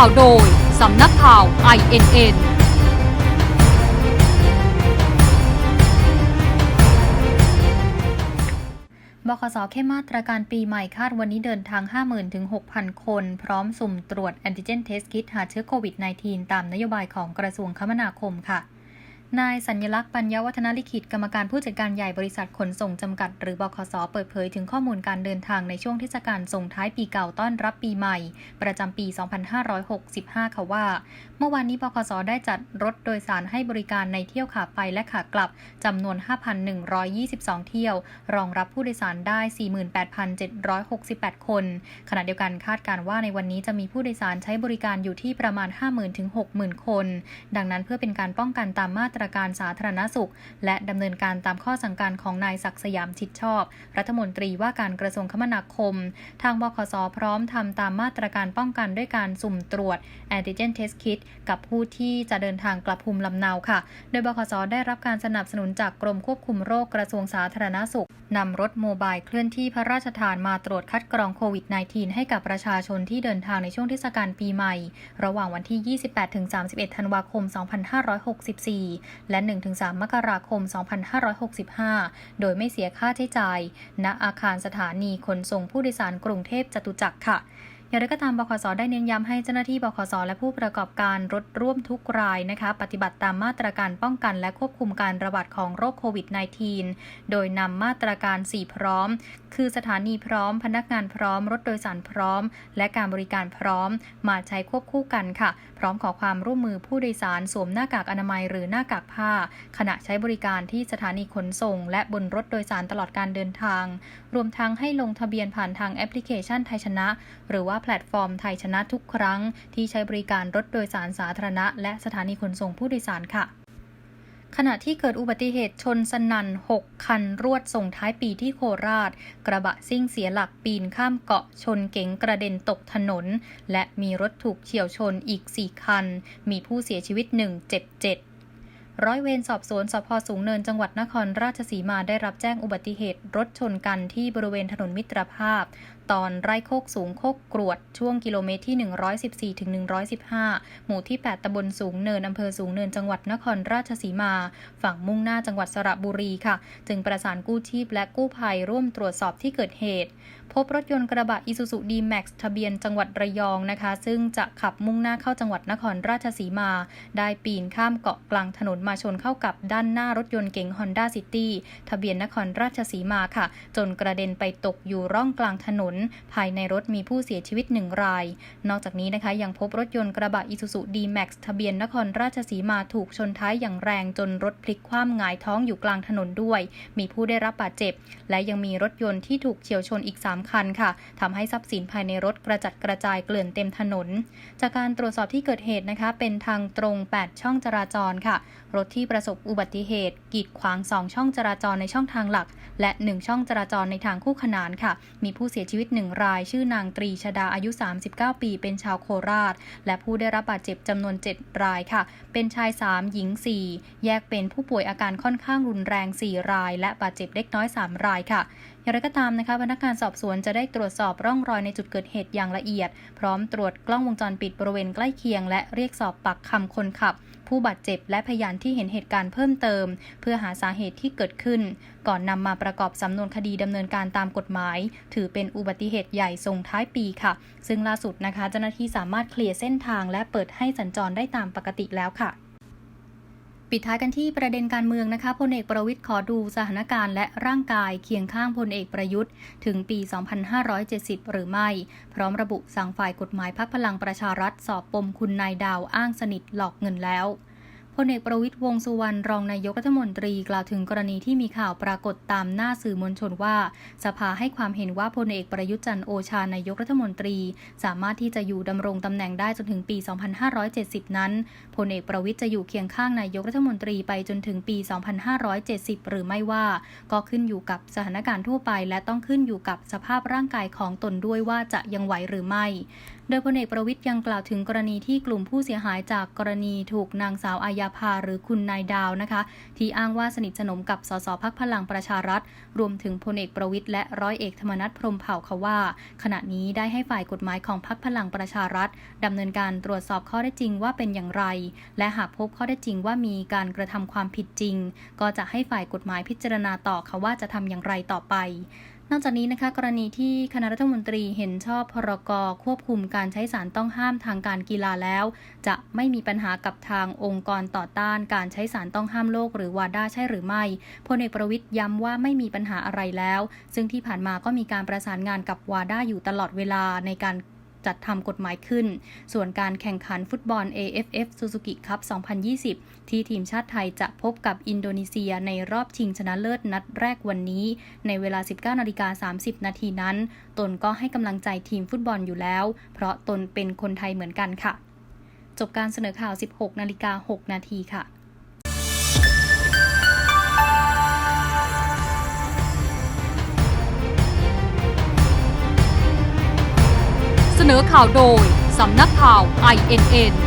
ข่าวโดย สำนักข่าว INN บคสเข้มมาตรการปีใหม่คาดวันนี้เดินทาง 50,000 ถึง 6,000 คน พร้อมสุ่มตรวจแอนติเจนเทสคิดหาเชื้อโควิด -19 ตามนโยบายของกระทรวงคมนาคมค่ะ นายสัญญลักษณ์ปัญญาวัฒนลิขิตกรรมการผู้จัดการใหญ่บริษัทขนส่งจำกัด หรือบคสเปิดเผยถึงข้อมูลการเดินทางในช่วงเทศกาลส่งท้ายปีเก่าต้อนรับปีใหม่ ประจำปี 2565 ค่ะว่า เมื่อวานนี้บคสได้จัดรถโดยสารให้บริการในเที่ยวขาไปและขากลับจำนวน 5,122 เที่ยว รองรับผู้โดยสารได้ 48,768 คน ขณะเดียวกันคาดการณ์ว่าในวันนี้จะมีผู้โดยสารใช้บริการอยู่ที่ประมาณ 50,000ถึง60,000 คน ดังนั้นเพื่อเป็นการป้องกันตามมาตรการสาธารณสุข และดำเนินการตามข้อสั่งการของนายศักสยามชิดชอบ รัฐมนตรีว่าการกระทรวงคมนาคม ทางบคสพร้อมทำตามมาตรการป้องกันด้วยการสุ่มตรวจ Antigen Test Kit กับผู้ที่จะเดินทางกลับภูมิลำเนาค่ะ โดยบคสได้รับการสนับสนุนจากกรมควบคุมโรคกระทรวงสาธารณสุขนำรถโมบายเคลื่อนที่พระราชทานมาตรวจคัดกรองโควิด -19 ให้กับประชาชนที่เดินทางในช่วงเทศกาลปีใหม่ ระหว่างวันที่ 28-31 ธันวาคม 2564และ 1-3 มกราคม 2565 โดยไม่เสียค่าใช้จ่าย ณอาคารสถานีขนส่งผู้โดยสารกรุงเทพจตุจักรค่ะ อย่างไรก็ตามบคสได้เน้นย้ำให้เจ้าหน้าที่บคสและผู้ประกอบการรถร่วมทุกรายนะคะ ปฏิบัติตามมาตรการป้องกันและควบคุมการระบาดของโรคโควิด -19 โดยนำมาตรการ 4 พร้อม คือสถานีพร้อม พนักงานพร้อม รถโดยสารพร้อม และการบริการพร้อม มาใช้ควบคู่กันค่ะ พร้อมขอความร่วมมือผู้โดยสารสวมหน้ากากอนามัยหรือหน้ากากผ้า ขณะใช้บริการที่สถานีขนส่ง และบนรถโดยสารตลอดการเดินทาง รวมทั้งให้ลงทะเบียนผ่านทางแอปพลิเคชันไทยชนะ หรือว่าแพลตฟอร์มไทยชนะทุกครั้ง ที่ใช้บริการรถโดยสารสาธารณะ และสถานีขนส่งผู้โดยสารค่ะขณะที่เกิดอุบัติเหตุชนสนั่น 6 คันรวดส่งท้ายปีที่โคราช กระบะซิ่งเสียหลักปีนข้ามเกาะชนเก๋งกระเด็นตกถนน และมีรถถูกเฉียวชนอีก 4 คัน มีผู้เสียชีวิต 1 เจ็บ 7ร้อยเวรสอบสวนสพสูงเนินจังหวัดนครราชสีมาได้รับแจ้งอุบัติเหตุรถชนกันที่บริเวณถนนมิตรภาพ ตอนไร่โคกสูงโคกกรวด ช่วงกิโลเมตรที่ 114ถึง115 หมู่ที่ 8ตำบลสูงเนินอำเภอสูงเนินจังหวัดนครราชสีมา ฝั่งมุ่งหน้าจังหวัดสระบุรีค่ะ จึงประสานกู้ชีพและกู้ภัยร่วมตรวจสอบที่เกิดเหตุ พบรถยนต์กระบะอิซูซุดีแม็กซ์ทะเบียนจังหวัดระยองนะคะ ซึ่งจะขับมุ่งหน้าเข้าจังหวัดนครราชสีมา ได้ปีนข้ามเกาะกลางถนนมาชนเข้ากับด้านหน้ารถยนต์เก๋ง Honda City ทะเบียนนครราชสีมาค่ะ จนกระเด็นไปตกอยู่ร่องกลางถนนภายในรถมีผู้เสียชีวิตหนึ่งราย นอกจากนี้นะคะยังพบรถยนต์กระบะอิซูซุดีแม็กซ์ทะเบียนนครราชสีมาถูกชนท้ายอย่างแรงจนรถพลิกคว่ำหงายท้องอยู่กลางถนนด้วย มีผู้ได้รับบาดเจ็บ และยังมีรถยนต์ที่ถูกเฉียวชนอีก 3 คันค่ะทำให้ทรัพย์สินภายในรถกระจัดกระจายเกลื่อนเต็มถนน จากการตรวจสอบที่เกิดเหตุนะคะ เป็นทางตรง 8 ช่องจราจรค่ะ รถที่ประสบอุบัติเหตุ กีดขวาง 2 ช่องจราจรในช่องทางหลัก และ 1 ช่องจราจรในทางคู่ขนานค่ะ มีผู้เสียชีวิต1ราย ชื่อนางตรีชดาอายุ 39 ปี เป็นชาวโคราช และผู้ได้รับบาดเจ็บจำนวน 7 รายค่ะ เป็นชาย 3 หญิง 4 แยกเป็นผู้ป่วยอาการค่อนข้างรุนแรง 4 ราย และบาดเจ็บเล็กน้อย 3 รายค่ะอย่างไรก็ตามนะคะพนักงานสอบสวนจะได้ตรวจสอบร่องรอยในจุดเกิดเหตุอย่างละเอียด พร้อมตรวจกล้องวงจรปิดบริเวณใกล้เคียง และเรียกสอบปากคำคนขับ ผู้บาดเจ็บและพยานที่เห็นเหตุการณ์เพิ่มเติม เพื่อหาสาเหตุที่เกิดขึ้น ก่อนนำมาประกอบสำนวนคดีดำเนินการตามกฎหมาย ถือเป็นอุบัติเหตุใหญ่ส่งท้ายปีค่ะ ซึ่งล่าสุดนะคะเจ้าหน้าที่สามารถเคลียร์เส้นทางและเปิดให้สัญจรได้ตามปกติแล้วค่ะ ปิดท้ายกันที่ประเด็นการเมืองนะคะพลเอกประวิทย์ขอดูสถานการณ์และร่างกายเคียงข้างพลเอกประยุทธ์ ถึงปี 2570 หรือไม่ พร้อมระบุสั่งฝ่ายกฎหมายพักพลังประชารัฐสอบปมคุณนายดาวอ้างสนิทหลอกเงินแล้ว พลเอกประวิทย์วงสุวรรณรองนายกรัฐมนตรีกล่าวถึงกรณีที่มีข่าวปรากฏตามหน้าสื่อมวลชนว่า สภาให้ความเห็นว่าพลเอกประยุทธ์จันโอชานายกรัฐมนตรี สามารถที่จะอยู่ดำรงตำแหน่งได้จนถึงปี 2570 นั้นพลเอกประวิทย์จะอยู่เคียงข้างนายกรัฐมนตรีไปจนถึงปี 2570 หรือไม่ว่า ก็ขึ้นอยู่กับสถานการณ์ทั่วไป และต้องขึ้นอยู่กับสภาพร่างกายของตนด้วยว่าจะยังไหวหรือไม่ โดยพลเอกประวิทย์ยังกล่าวถึงกรณีที่กลุ่มผู้เสียหายจากกรณีถูกนางสาวอายาาภาหรือคุณนายดาวนะคะ ที่อ้างว่าสนิทสนมกับสสพักพลังประชารัฐ รวมถึงพลเอกประวิทย์และร้อยเอกธรรมนัฐพรมเผ่าเขาว่า ขณะนี้ได้ให้ฝ่ายกฎหมายของพักพลังประชารัฐดำเนินการตรวจสอบข้อได้จริงว่าเป็นอย่างไร และหากพบข้อได้จริงว่ามีการกระทำความผิดจริง ก็จะให้ฝ่ายกฎหมายพิจารณาต่อค่ะว่าจะทำอย่างไรต่อไป นอกจากนี้นะคะกรณีที่คณะรัฐมนตรีเห็นชอบพรกควบคุมการใช้สารต้องห้ามทางการกีฬาแล้ว จะไม่มีปัญหากับทางองค์กรต่อต้านการใช้สารต้องห้ามโลกหรือวาด้าใช่หรือไม่พลเอกประวิทย์ย้ำว่าไม่มีปัญหาอะไรแล้ว ซึ่งที่ผ่านมาก็มีการประสานงานกับวาด้าอยู่ตลอดเวลาในการ จัดทำกฎหมายขึ้น ส่วนการแข่งขันฟุตบอล AFF Suzuki Cup 2020 ที่ทีมชาติไทยจะพบกับอินโดนีเซียในรอบชิงชนะเลิศนัดแรกวันนี้ ในเวลา 19นาฬิกา30 นาทีนั้น ตนก็ให้กำลังใจทีมฟุตบอลอยู่แล้ว เพราะตนเป็นคนไทยเหมือนกันค่ะ จบการเสนอข่าว 16นาฬิกา6นาทีค่ะ อข่าวโดย สำนักข่าว INN